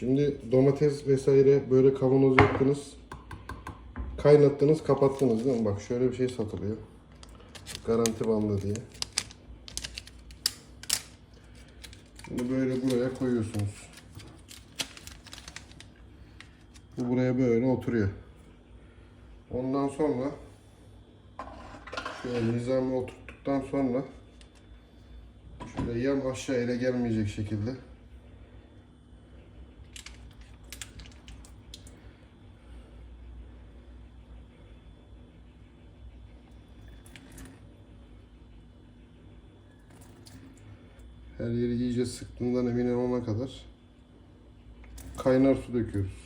Şimdi domates vesaire böyle kavanoz yaptınız. Kaynattınız, kapattınız değil mi? Bak şöyle bir şey satılıyor. Garanti bandı diye. Bunu böyle buraya koyuyorsunuz. Bu buraya böyle oturuyor. Ondan sonra şöyle nizami oturttuktan sonra şöyle yan aşağı ele gelmeyecek şekilde her yeri iyice sıktığından emin olana kadar kaynar su döküyoruz.